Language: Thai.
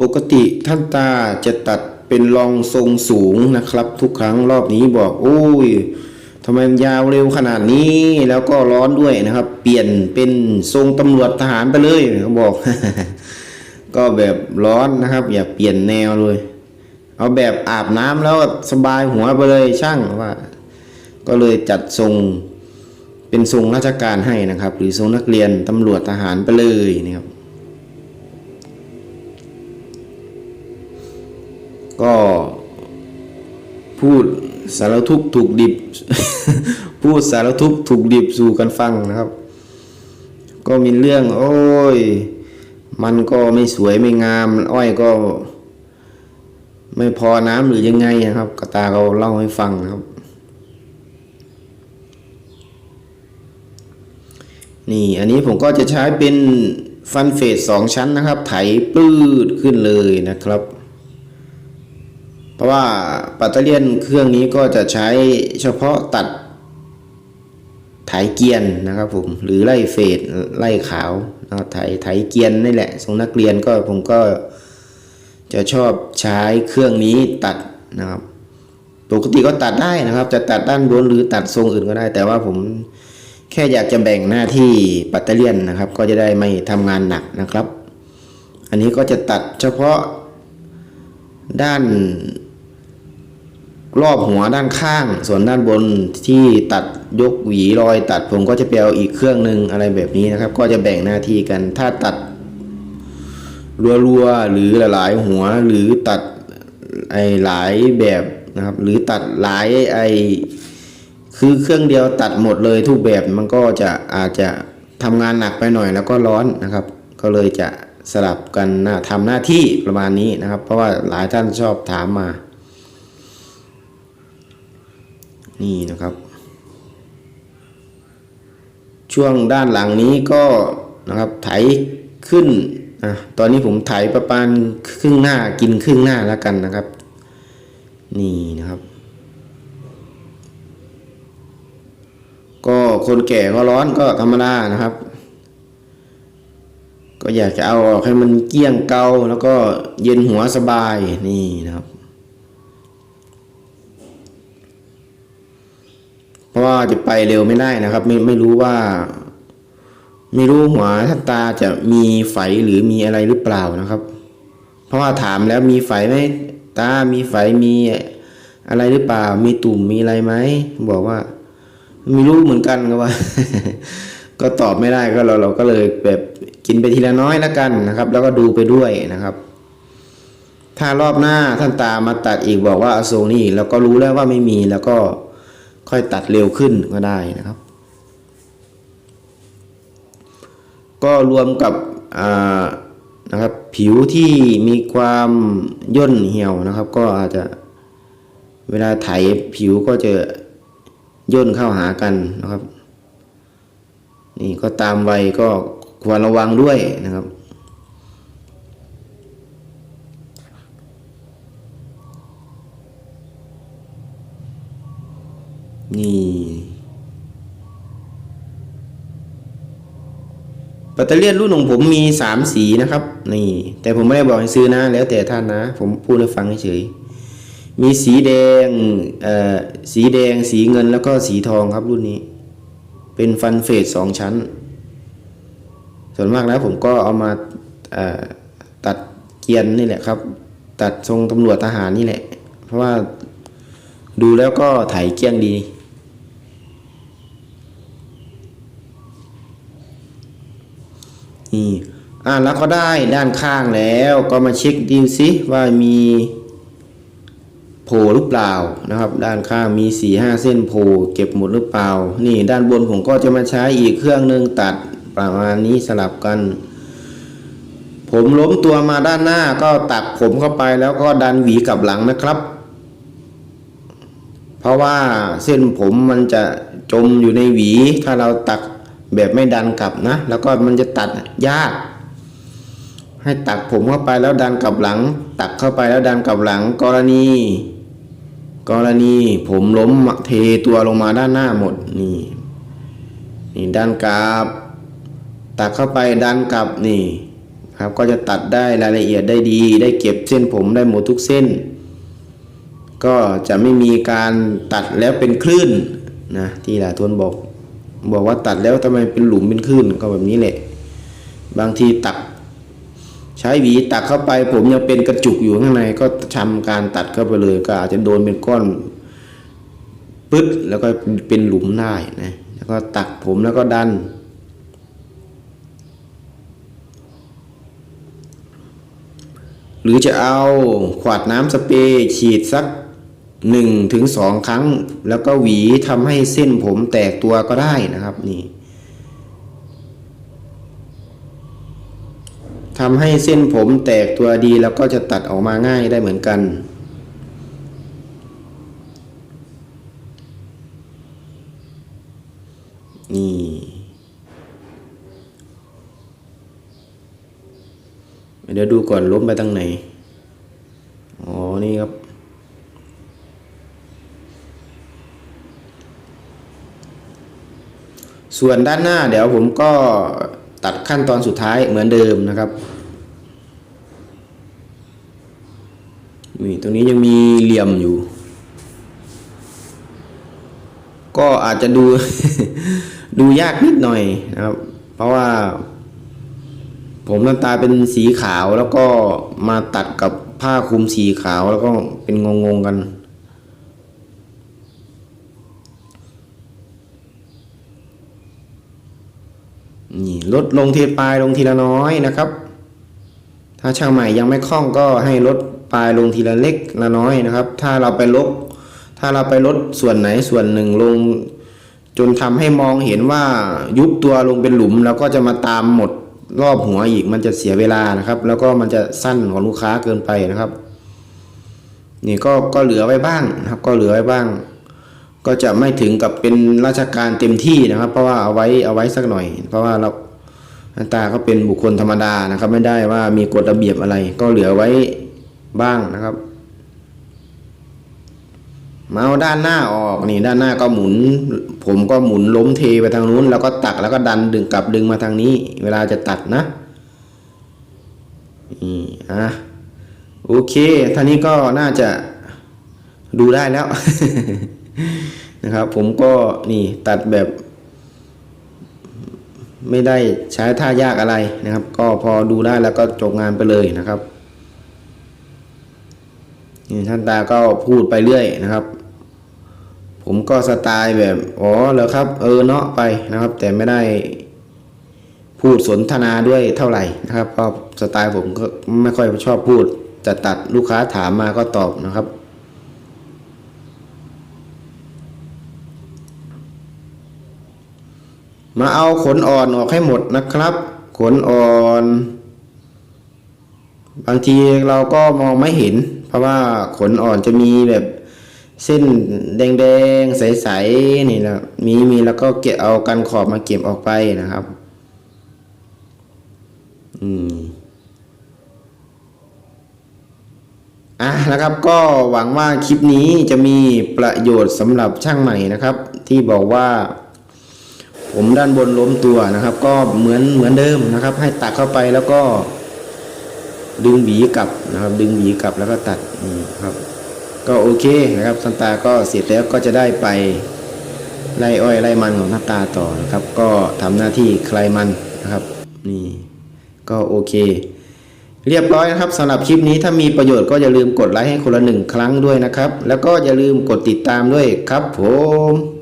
ปกติท่านตาจะตัดเป็นรองทรงสูงนะครับ ทุกครั้งรอบนี้บอก โอ้ยทำไมมันยาวเร็วขนาดนี้แล้วก็ร้อนด้วยนะครับ เปลี่ยนเป็นทรงตำรวจทหารไปเลยเขาบอก ก็แบบร้อนนะครับ อย่าเปลี่ยนแนวเลย เอาแบบอาบน้ำแล้วสบายหัวไปเลยช่างว่า ก็เลยจัดทรงเป็นทรงราชการให้นะครับ หรือทรงนักเรียนตำรวจทหารไปเลยนะครับ ก็พูดสารทุกถูกดิบ พูดสารทุกถูกดิบสู่กันฟังนะครับ ก็มีเรื่อง โอ้ย มันก็ไม่สวยไม่งาม อ้อยก็ ไม่พอน้ำหรือยังไงนะครับกตาเขาเล่าให้ฟังนะครับ นี่อันนี้ผมก็จะใช้เป็นฟันเฟสสองชั้นนะครับ ไถปื้ดขึ้นเลยนะครับ เพราะว่าปัตเตอร์เลียนเครื่องนี้ก็จะใช้เฉพาะตัดไถเกียนนะครับผมหรือไล่เฟดไล่ขาวนะครับไถไถเกียนนี่แหละทรงนักเรียนก็ผมก็จะชอบใช้เครื่องนี้ตัดนะครับปกติก็ตัดได้นะครับ จะตัดด้านบนหรือตัดทรงอื่นก็ได้ แต่ว่าผมแค่อยากจะแบ่งหน้าที่ปัตเตอร์เลียนนะครับ ก็จะได้ไม่ทำงานหนักนะครับ อันนี้ก็จะตัดเฉพาะด้าน รอบหัวด้านข้าง ส่วนด้านบนที่ตัดยกหวีรอยตัดผมก็จะไปเอาอีกเครื่องหนึ่งอะไรแบบนี้นะครับ ก็จะแบ่งหน้าที่กัน ถ้าตัดรัวๆหรือหลายๆหัวหรือตัดไอหลายแบบนะครับ หรือตัดหลายไอคือเครื่องเดียวตัดหมดเลยทุกแบบมันก็จะอาจจะทำงานหนักไปหน่อยแล้วก็ร้อนนะครับ ก็เลยจะสลับกันน้าทำหน้าที่ประมาณนี้นะครับ เพราะว่าหลายท่านชอบถามมา นี่นะครับ ช่วงด้านหลังนี้ก็นะครับไถขึ้นอะตอนนี้ผมไถประมาณครึ่งหน้ากินครึ่งหน้าแล้วกันนะครับ นี่นะครับ ก็คนแก่ก็ร้อนก็ธรรมดานะครับ ก็อยากจะเอาออกให้มันเกลี้ยงเกาแล้วก็เย็นหัวสบายนี่นะครับ เพราะว่าจะไปเร็วไม่ได้นะครับ ไม่ไม่รู้ว่า ไม่รู้หัวท่านตาจะมีไฝหรือมีอะไรหรือเปล่านะครับ เพราะว่าถามแล้วมีไฝไหมตา มีไฝมีอะไรหรือเปล่า มีตุ่มมีอะไรไหมบอกว่าไม่รู้เหมือนกันก็ว่า ก็ตอบไม่ได้ก็เราเราก็เลยแบบกินไปทีละน้อยแล้วกันนะครับ แล้วก็ดูไปด้วยนะครับ ถ้ารอบหน้าท่านตามาตัดอีกบอกว่าอาทรงนี้แล้วก็รู้แล้วว่าไม่มีแล้วก็ ค่อยตัดเร็วขึ้นก็ได้นะครับ ก็รวมกับนะครับผิวที่มีความย่นเหี่ยวนะครับ ก็อาจจะเวลาไถผิวก็จะย่นเข้าหากันนะครับ นี่ก็ตามวัยก็ควรระวังด้วยนะครับ นี่ปัตเตอร์เลียนรุ่นของผมมีสามสีนะครับ นี่ แต่ผมไม่ได้บอกให้ซื้อนะ แล้วแต่ท่านนะ ผมพูดให้ฟังเฉยมีสีแดงเอ่อสีแดงสีเงินแล้วก็สีทองครับรุ่นนี้ เป็นฟันเฟสสองชั้น ส่วนมากแล้วผมก็เอามาตัดเกียนนี่แหละครับ ตัดทรงตำรวจทหารนี่แหละ เพราะว่าดูแล้วก็ไถเกี้ยงดี นี่อ่าแล้วก็ได้ด้านข้างแล้วก็มาเช็คดูซิว่ามีโผล่หรือเปล่านะครับ ด้านข้างมีสี่ห้าเส้นโผล่เก็บหมดหรือเปล่า นี่ด้านบนผมก็จะมาใช้อีกเครื่องหนึ่งตัดประมาณนี้สลับกัน ผมล้มตัวมาด้านหน้าก็ตักผมเข้าไปแล้วก็ดันหวีกลับหลังนะครับ เพราะว่าเส้นผมมันจะจมอยู่ในหวี ถ้าเราตัก แบบไม่ดันกลับนะ แล้วก็มันจะตัดยาก ให้ตักผมเข้าไปแล้วดันกลับหลัง ตักเข้าไปแล้วดันกลับหลัง กรณี กรณีผมล้มเทตัวลงมาด้านหน้าหมดนี่นี่ดันกลับ ตักเข้าไปดันกลับนี่ครับก็จะตัดได้รายละเอียดได้ดี ได้เก็บเส้นผมได้หมดทุกเส้น ก็จะไม่มีการตัดแล้วเป็นคลื่นนะที่หลายทวนบอก บอกว่าตัดแล้วทำไมเป็นหลุมเป็นคลื่นก็แบบนี้แหละ บางทีตัก ใช้หวีตักเข้าไป ผมยังเป็นกระจุกอยู่ข้างในก็ทำการตัดเข้าไปเลย ก็อาจจะโดนเป็นก้อนปึ๊ดแล้วก็เป็นหลุมได้นะแล้วก็ตักผมแล้วก็ดันหรือจะเอาขวดน้ำสเปรย์ฉีดสัก หนึ่งถึงสองครั้ง แล้วก็หวีทำให้เส้นผมแตกตัวก็ได้นะครับนี่ทำให้เส้นผมแตกตัวดีแล้วก็จะตัดออกมาง่ายได้เหมือนกันนี่เดี๋ยวดูก่อนล้มไปทางไหน อ๋อ นี่ครับ ส่วนด้านหน้าเดี๋ยวผมก็ตัดขั้นตอนสุดท้ายเหมือนเดิมนะครับนี่ตรงนี้ยังมีเหลี่ยมอยู่ ก็อาจจะดูดูยากนิดหน่อยนะครับ เพราะว่า ผมน้ำตาเป็นสีขาวแล้วก็มาตัดกับผ้าคลุมสีขาวแล้วก็เป็นงงๆกัน นี่ลดลงทีปลายลงทีละน้อยนะครับ ถ้าช่างใหม่ยังไม่คล่องก็ให้ลดปลายลงทีละเล็กละน้อยนะครับ ถ้าเราไปลบถ้าเราไปลดส่วนไหนส่วนหนึ่งลง จนทำให้มองเห็นว่ายุบตัวลงเป็นหลุมแล้วก็จะมาตามหมดรอบหัวอีกมันจะเสียเวลานะครับ แล้วก็มันจะสั้นของลูกค้าเกินไปนะครับ นี่ก็ก็เหลือไว้บ้างนะครับ ก็เหลือไว้บ้าง ก็จะไม่ถึงกับเป็นราชการเต็มที่นะครับ เพราะว่าเอาไว้เอาไว้สักหน่อย เพราะว่าเราหน้าตาก็เป็นบุคคลธรรมดานะครับ ไม่ได้ว่ามีกฎระเบียบอะไร ก็เหลือไว้บ้างนะครับมาเอาด้านหน้าออกนี่ด้านหน้าก็หมุน ผมก็หมุนล้มเทไปทางนู้น แล้วก็ตักแล้วก็ดันดึงกลับดึงมาทางนี้ เวลาจะตัดนะนี่อะโอเคท่านี้ก็น่าจะดูได้แล้ว นะครับ ผมก็นี่ตัดแบบ ไม่ได้ใช้ท่ายากอะไรนะครับ ก็พอดูได้แล้วก็จบงานไปเลยนะครับนี่ท่านตาก็พูดไปเรื่อยนะครับ ผมก็สไตล์แบบอ๋อเหรอครับ เออเนาะไปนะครับ แต่ไม่ได้พูดสนทนาด้วยเท่าไหร่นะครับเพราะสไตล์ผมก็ไม่ค่อยชอบพูดจะตัดลูกค้าถามมาก็ตอบนะครับ มาเอาขนอ่อนออกให้หมดนะครับ ขนอ่อน บางทีเราก็มองไม่เห็น เพราะว่าขนอ่อนจะมีแบบเส้นแดงๆ ใสๆนี่นะมีมีแล้วก็เก็บเอากันขอบมาเก็บออกไปนะครับ อืมอะนะครับก็หวังว่าคลิปนี้จะมีประโยชน์สำหรับช่างใหม่นะครับ ที่บอกว่า ผมด้านบนล้มตัวนะครับ ก็เหมือนเหมือนเดิมนะครับ ให้ตักเข้าไปแล้วก็ดึงหวีกลับนะครับ ดึงหวีกลับแล้วก็ตัดนี่ครับ ก็โอเคนะครับสันตาก็เสร็จแล้วก็จะได้ไปไล่อ้อยไล่มันของหน้าตาต่อนะครับ ก็ทำหน้าที่คลายมันนะครับ นี่ก็โอเค เรียบร้อยนะครับสำหรับคลิปนี้ถ้ามีประโยชน์ก็อย่าลืมกดไลค์ให้คนละหนึ่งครั้งด้วยนะครับ แล้วก็อย่าลืมกดติดตามด้วยครับผม